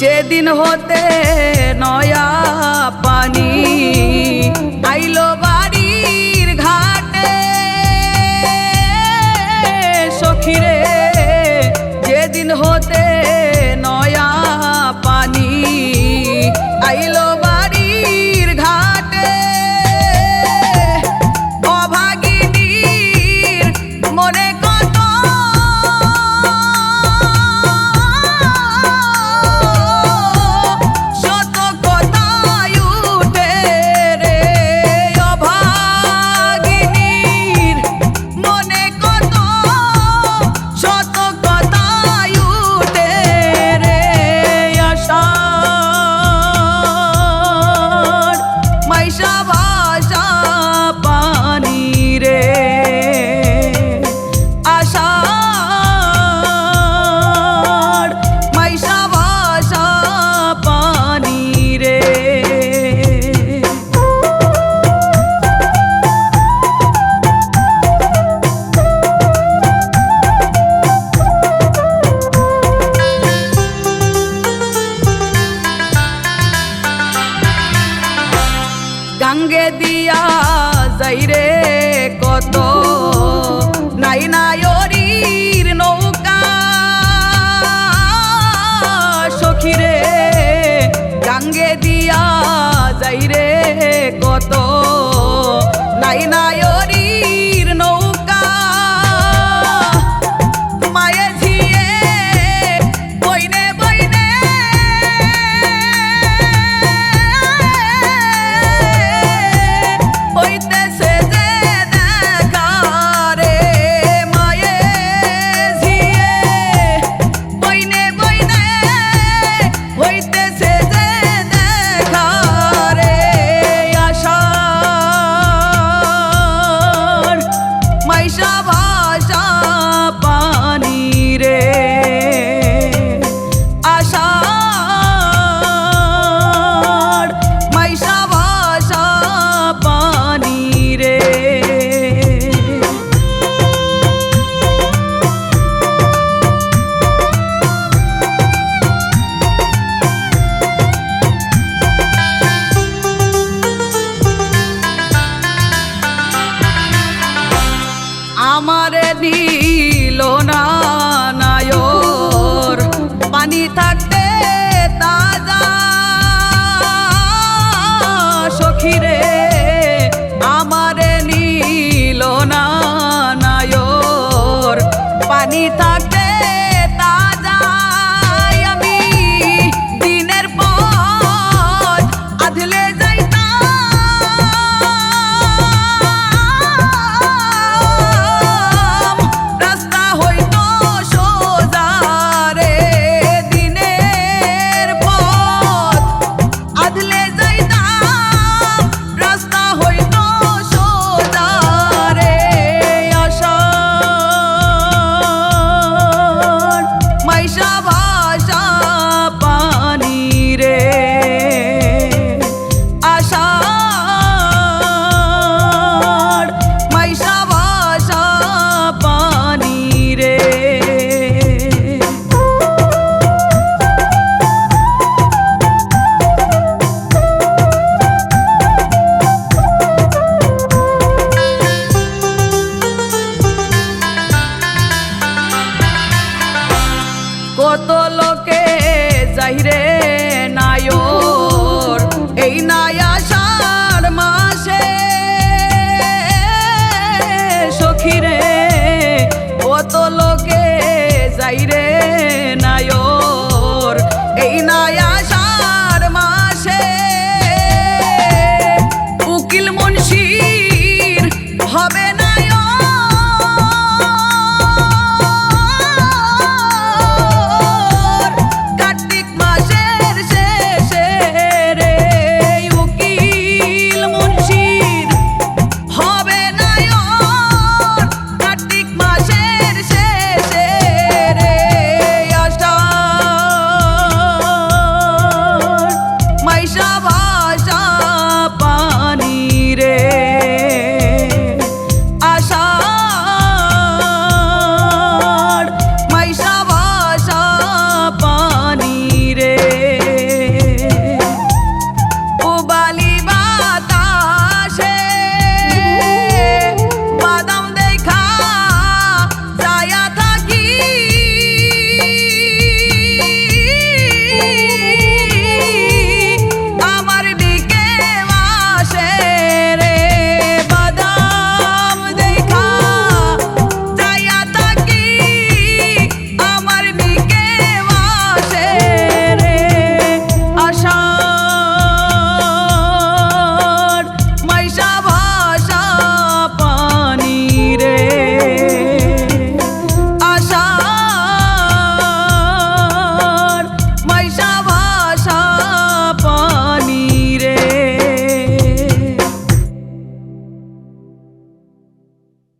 যেদিন হতে নয়া পানি আইলো বাড়ির ঘাটে সখিরে যেদিন হতে নয়া পানি আইলো সাইরে কত। নাই নাই নৌকা। সখিরে গাঙ্গে দিয়া যাইরে কত। নাই নাই dark day.